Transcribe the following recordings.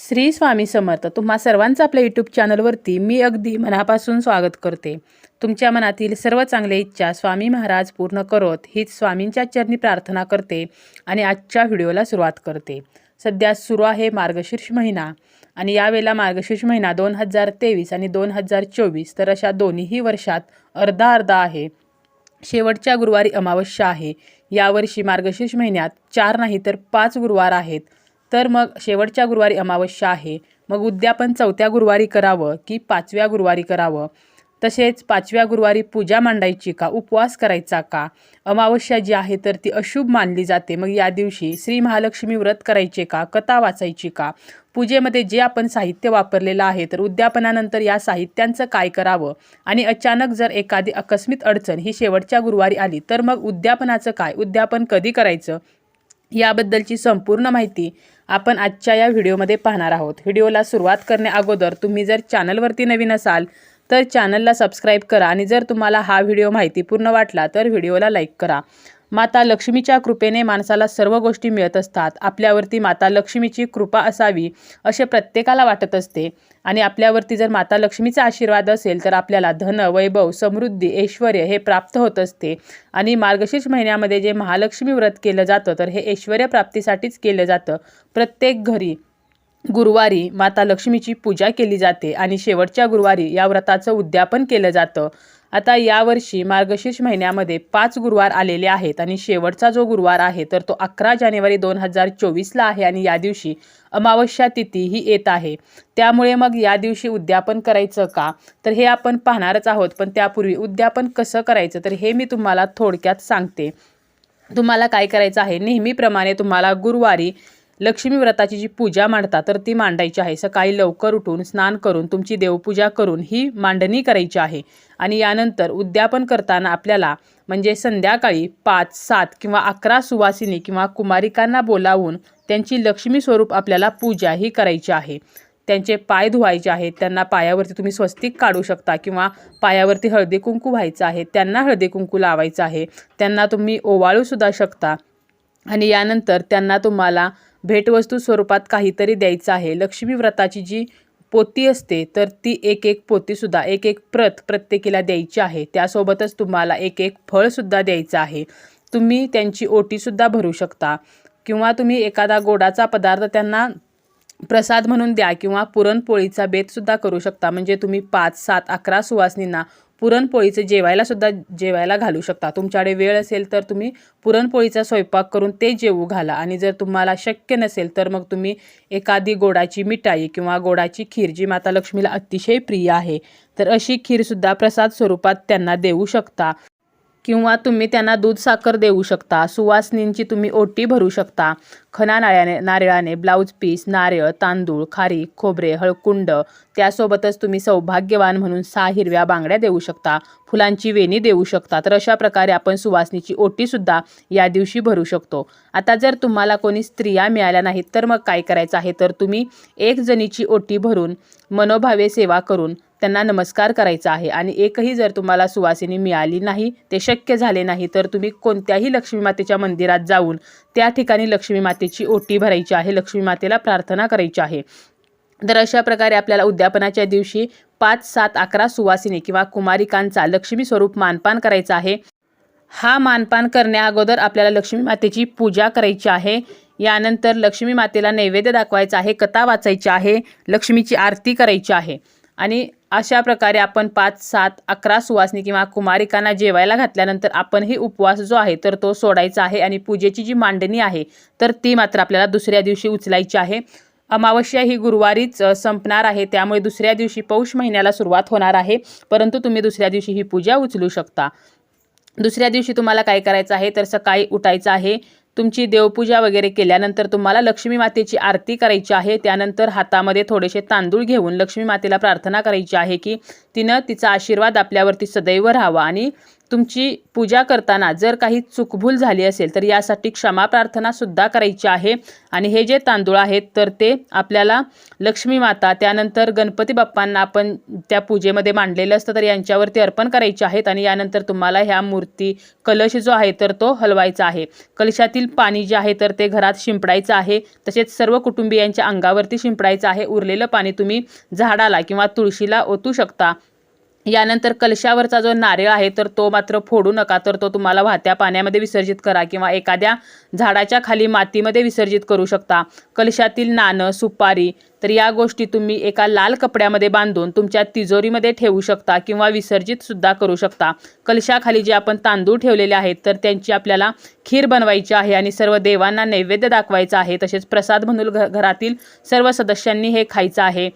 श्री स्वामी समर्थ. तुम्हा सर्वांचं आपल्या यूट्यूब चॅनलवरती मी अगदी मनापासून स्वागत करते. तुमच्या मनातील सर्व चांगल्या इच्छा स्वामी महाराज पूर्ण करोत हीच स्वामींच्या चरणी प्रार्थना करते आणि आजच्या व्हिडिओला सुरुवात करते. सध्या सुरू आहे मार्गशीर्ष महिना आणि यावेळेला मार्गशीर्ष महिना दोन हजार तेवीस आणि दोन हजार चोवीस तर अशा दोन्हीही वर्षात अर्धा अर्धा आहे. शेवटच्या गुरुवारी अमावस्या आहे. यावर्षी मार्गशीर्ष महिन्यात चार नाही तर पाच गुरुवार आहेत. तर मग शेवटच्या गुरुवारी अमावस्या आहे. मग उद्यापन चौथ्या गुरुवारी करावं की पाचव्या गुरुवारी करावं? तसेच पाचव्या गुरुवारी पूजा मांडायची का? उपवास करायचा का? अमावस्या जी आहे तर ती अशुभ मानली जाते. मग या दिवशी श्री महालक्ष्मी व्रत करायचे का? कथा वाचायची का? पूजेमध्ये जे आपण साहित्य वापरलेलं आहे तर उद्यापनानंतर या साहित्यांचं काय करावं? आणि अचानक जर एखादी आकस्मित अडचण ही शेवटच्या गुरुवारी आली तर मग उद्यापनाचं काय? उद्यापन कधी करायचं? याबद्दलची संपूर्ण माहिती आपण आजच्या या व्हिडिओमध्ये पाहणार आहोत. व्हिडिओला सुरुवात करण्या अगोदर तुम्ही जर चॅनलवरती नवीन असाल तर चॅनलला सबस्क्राईब करा आणि जर तुम्हाला हा व्हिडिओ माहितीपूर्ण वाटला तर व्हिडिओला लाईक करा. माता लक्ष्मीच्या कृपेने माणसाला सर्व गोष्टी मिळत असतात. आपल्यावरती माता लक्ष्मीची कृपा असावी असे प्रत्येकाला वाटत असते. आणि आपल्यावरती जर माता लक्ष्मीचा आशीर्वाद असेल तर आपल्याला धन वैभव समृद्धी ऐश्वर हे प्राप्त होत असते. आणि मार्गशीर्ष महिन्यामध्ये जे महालक्ष्मी व्रत केलं जातं तर हे ऐश्वर प्राप्तीसाठीच केलं जातं. प्रत्येक घरी गुरुवारी माता लक्ष्मीची पूजा केली जाते आणि शेवटच्या गुरुवारी या व्रताचं उद्यापन केलं जातं. आता यावर्षी मार्गशीर्ष महिन्यामध्ये पाच गुरुवार आलेले आहेत आणि शेवटचा जो गुरुवार आहे तर तो अकरा जानेवारी दोन हजार चोवीसला आहे आणि या दिवशी अमावस्या तिथी ही येत आहे. त्यामुळे मग या दिवशी उद्यापन करायचं का? तर हे आपण पाहणारच आहोत पण त्यापूर्वी उद्यापन कसं करायचं? तर हे मी तुम्हाला थोडक्यात सांगते. तुम्हाला काय करायचं आहे? नेहमीप्रमाणे तुम्हाला गुरुवारी लक्ष्मी व्रताची जी पूजा मांडता तर ती मांडायची आहे. सकाळी लवकर उठून स्नान करून तुमची देवपूजा करून ही मांडणी करायची आहे. आणि यानंतर उद्यापन करताना आपल्याला म्हणजे संध्याकाळी पाच सात किंवा अकरा सुवासिनी किंवा कुमारिकांना बोलावून त्यांची लक्ष्मी स्वरूप आपल्याला पूजा ही करायची आहे. त्यांचे पाय धुवायचे आहेत त्यांना पायावरती तुम्ही स्वस्तिक काढू शकता किंवा पायावरती हळदी कुंकू व्हायचं आहे त्यांना हळदी कुंकू लावायचं आहे त्यांना तुम्ही ओवाळूसुद्धा शकता. आणि यानंतर त्यांना तुम्हाला भेटवस्तू स्वरूपात काहीतरी द्यायचं आहे. लक्ष्मी व्रताची जी पोती असते तर ती एक एक पोतीसुद्धा एक एक प्रत प्रत्येकीला द्यायची आहे. त्यासोबतच तुम्हाला एक एक फळसुद्धा द्यायचं आहे. तुम्ही त्यांची ओटीसुद्धा भरू शकता. किंवा तुम्ही एखादा गोडाचा पदार्थ त्यांना प्रसाद म्हणून द्या किंवा पुरणपोळीचा बेतसुद्धा करू शकता. म्हणजे तुम्ही पाच सात अकरा सुवासनींना पुरणपोळीचं जेवायलासुद्धा जेवायला घालू शकता. तुमच्याकडे वेळ असेल तर तुम्ही पुरणपोळीचा स्वयंपाक करून ते जेवू घाला. आणि जर तुम्हाला शक्य नसेल तर मग तुम्ही एखादी गोडाची मिठाई किंवा गोडाची खीर जी माता लक्ष्मीला अतिशय प्रिय आहे तर अशी खीरसुद्धा प्रसाद स्वरूपात त्यांना देऊ शकता. किंवा तुम्ही त्यांना दूध साखर देऊ शकता सुवासनींची तुम्ही ओटी भरू शकता खना नाळ्याने नारळाने ब्लाऊज पीस नारळ तांदूळ खारी खोबरे हळकुंड त्यासोबतच तुम्ही सौभाग्यवान म्हणून सहा हिरव्या बांगड्या देऊ शकता फुलांची वेणी देऊ शकता. तर अशा प्रकारे आपण सुवासनीची ओटीसुद्धा या दिवशी भरू शकतो. आता जर तुम्हाला कोणी स्त्रिया मिळाल्या नाहीत तर मग काय करायचं आहे? तर तुम्ही एक जणीची ओटी भरून मनोभावे सेवा करून त्यांना नमस्कार करायचा आहे. आणि एकही जर तुम्हाला सुवासिनी मिळाली नाही ते शक्य झाले नाही तर तुम्ही कोणत्याही लक्ष्मी मातेच्या मंदिरात जाऊन त्या ठिकाणी लक्ष्मी मातेची ओटी भरायची आहे लक्ष्मी मातेला प्रार्थना करायची आहे. तर अशा प्रकारे आपल्याला उद्यापनाच्या दिवशी पाच सात अकरा सुवासिनी किंवा कुमारिकांचा लक्ष्मी स्वरूप मानपान करायचा आहे. हा मानपान करण्या अगोदर आपल्याला लक्ष्मी मातेची पूजा करायची आहे. यानंतर लक्ष्मी मातेला नैवेद्य दाखवायचा आहे कथा वाचायची आहे लक्ष्मीची आरती करायची आहे. आणि अशा प्रकारे आपण पाच सात अकरा सुवासनी किंवा कुमारिकांना जेवायला घातल्यानंतर आपण ही उपवास जो आहे तर तो सोडायचा आहे आणि पूजेची जी मांडणी आहे तर ती मात्र आपल्याला दुसऱ्या दिवशी उचलायची आहे. अमावस्या ही गुरुवारीच संपणार आहे त्यामुळे दुसऱ्या दिवशी पौष महिन्याला सुरुवात होणार आहे परंतु तुम्ही दुसऱ्या दिवशी ही पूजा उचलू शकता. दुसऱ्या दिवशी तुम्हाला काय करायचं आहे तर सकाळी उठायचं आहे तुमची देवपूजा वगैरे केल्यानंतर तुम्हाला लक्ष्मी मातेची आरती करायची आहे. त्यानंतर हातामध्ये थोडेसे तांदूळ घेऊन लक्ष्मी मातेला प्रार्थना करायची आहे की तिनं तिचा आशीर्वाद आपल्यावरती सदैव राहावा आणि तुमची पूजा करताना जर काही चुकभूल झाली असेल तर यासाठी क्षमा प्रार्थना सुद्धा करायची आहे. आणि हे जे तांदूळ आहेत तर ते आपल्याला लक्ष्मी माता त्यानंतर गणपती बाप्पांना आपण त्या पूजेमध्ये मांडलेलं असतं तर यांच्यावरती अर्पण करायचे आहेत. आणि यानंतर तुम्हाला ह्या मूर्ती कलश जो आहे तर तो हलवायचा आहे. कलशातील पाणी जे आहे तर ते घरात शिंपडायचं आहे. तसेच सर्व कुटुंबियांच्या अंगावरती शिंपडायचं आहे. उरलेलं पाणी तुम्ही झाडाला किंवा तुळशीला ओतू शकता. यानंतर कलशावरचा जो नारळ आहे तर तो मात्र फोडू नका. तर तो तुम्हाला वाहत्या पाण्यामध्ये विसर्जित करा किंवा एखाद्या झाडाच्या खाली मातीमध्ये विसर्जित करू शकता. कलशातील नाणं सुपारी तर या गोष्टी तुम्ही एका लाल कपड्यामध्ये बांधून तुमच्या तिजोरीमध्ये ठेवू शकता किंवा विसर्जित सुद्धा करू शकता. कलशाखाली जे आपण तांदूळ ठेवलेले आहेत तर त्यांची आपल्याला खीर बनवायची आहे आणि सर्व देवांना नैवेद्य दाखवायचा आहे. तसेच प्रसाद म्हणून घरातील सर्व सदस्यांनी हे खायचं आहे.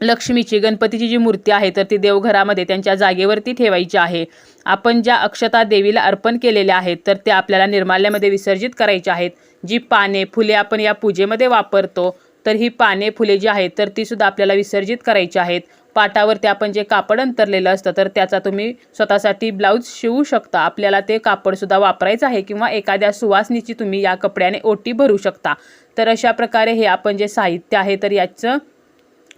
लक्ष्मीची गणपतीची जी मूर्ती आहे तर ती देवघरामध्ये त्यांच्या जागेवरती ठेवायची आहे. आपण ज्या अक्षता देवीला अर्पण केलेल्या आहेत तर त्या आपल्याला निर्माल्यामध्ये विसर्जित करायच्या आहेत. जी पाने फुले आपण या पूजेमध्ये वापरतो तर ही पाने फुले जी आहेत तर ती सुद्धा आपल्याला विसर्जित करायची आहेत. पाटावरती आपण जे कापड अंतरलेलं असतं तर त्याचा तुम्ही स्वतःसाठी ब्लाऊज शिवू शकता. आपल्याला ते कापडसुद्धा वापरायचं आहे किंवा एखाद्या सुवासनीची तुम्ही या कपड्याने ओटी भरू शकता. तर अशा प्रकारे हे आपण जे साहित्य आहे तर याचं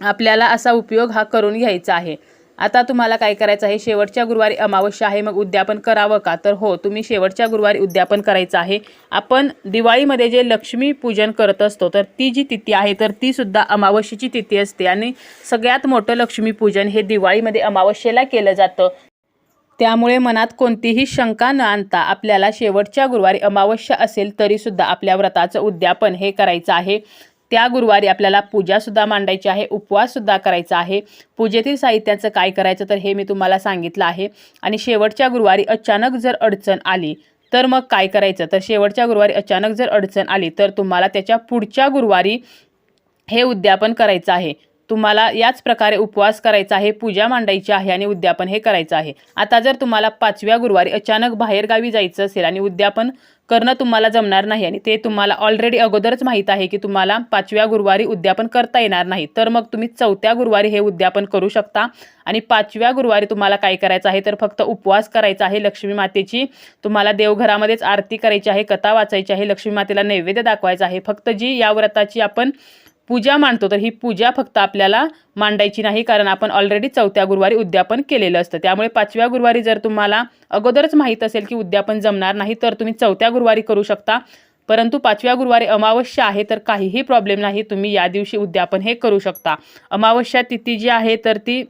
आपल्याला असा उपयोग हा करून घ्यायचा आहे. आता तुम्हाला काय करायचं आहे? शेवटच्या गुरुवारी अमावस्या आहे मग उद्यापन करावं का? तर हो तुम्ही शेवटच्या गुरुवारी उद्यापन करायचं आहे. आपण दिवाळीमध्ये जे लक्ष्मी पूजन करत असतो तर ती जी तिथी आहे तर ती सुद्धा अमावस्येची तिथी असते. आणि सगळ्यात मोठं लक्ष्मी पूजन हे दिवाळीमध्ये अमावस्येला केलं जातं. त्यामुळे मनात कोणतीही शंका न आणता आपल्याला शेवटच्या गुरुवारी अमावस्या असेल तरीसुद्धा आपल्या व्रताचं उद्यापन हे करायचं आहे. त्या गुरुवारी आपल्याला पूजासुद्धा मांडायची आहे उपवाससुद्धा करायचा आहे. पूजेतील साहित्याचं काय करायचं तर हे मी तुम्हाला सांगितलं आहे. आणि शेवटच्या गुरुवारी अचानक जर अडचण आली तर मग काय करायचं? तर शेवटच्या गुरुवारी अचानक जर अडचण आली तर तुम्हाला त्याच्या पुढच्या गुरुवारी हे उद्यापन करायचं आहे. तुम्हाला याच प्रकारे उपवास करायचा आहे पूजा मांडायची आहे आणि उद्यापन हे करायचं आहे. आता जर तुम्हाला पाचव्या गुरुवारी अचानक बाहेरगावी जायचं असेल आणि उद्यापन करणं तुम्हाला जमणार नाही आणि ते तुम्हाला ऑलरेडी अगोदरच माहीत आहे की तुम्हाला पाचव्या गुरुवारी उद्यापन करता येणार नाही तर मग तुम्ही चौथ्या गुरुवारी हे उद्यापन करू शकता. आणि पाचव्या गुरुवारी तुम्हाला काय करायचं आहे तर फक्त उपवास करायचा आहे लक्ष्मी मातेची. तुम्हाला देवघरामध्येच आरती करायची आहे कथा वाचायची आहे लक्ष्मी मातेला नैवेद्य दाखवायचा आहे. फक्त जी या व्रताची आपण पूजा मांडतो तर ही पूजा फक्त आपल्याला मांडायची नाही कारण आपण ऑलरेडी चौथ्या गुरुवारी उद्यापन केलेलं असतं. त्यामुळे पाचव्या गुरुवारी जर तुम्हाला अगोदरच माहीत असेल की उद्यापन जमणार नाही तर तुम्ही चौथ्या गुरुवारी करू शकता. परंतु पाचव्या गुरुवारी अमावस्या आहे तर काहीही प्रॉब्लेम नाही तुम्ही या दिवशी उद्यापन हे करू शकता. अमावस्या तिथी जी आहे तर ती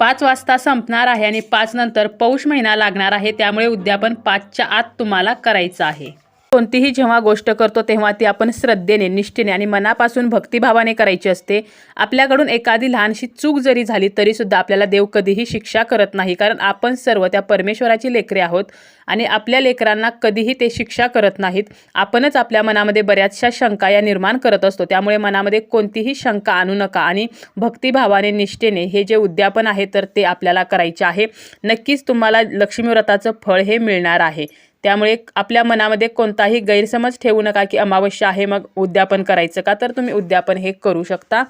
पाच वाजता संपणार आहे आणि पाच नंतर पौष महिना लागणार आहे त्यामुळे उद्यापन पाचच्या आत तुम्हाला करायचं आहे. कोणतीही जेव्हा गोष्ट करतो तेव्हा ती आपण श्रद्धेने निष्ठेने आणि मनापासून भक्तिभावाने करायची असते. आपल्याकडून एखादी लहानशी चूक जरी झाली तरीसुद्धा आपल्याला देव कधीही शिक्षा करत नाही. कारण आपण सर्व त्या परमेश्वराची लेकरे आहोत आणि आपल्या लेकरांना कधीही ते शिक्षा करत नाहीत. आपणच आपल्या मनामध्ये बऱ्याचशा शंका या निर्माण करत असतो. त्यामुळे मनामध्ये कोणतीही शंका आणू नका आणि भक्तिभावाने निष्ठेने हे जे उद्यापन आहे तर ते आपल्याला करायचे आहे. नक्कीच तुम्हाला लक्ष्मी व्रताचं फळ हे मिळणार आहे. त्यामुळे आपल्या मनामध्ये कोणताही गैरसमज ठेवू नका की अमावस्या आहे मग उद्यापन करायचं का? तर तुम्ही उद्यापन हे करू शकता.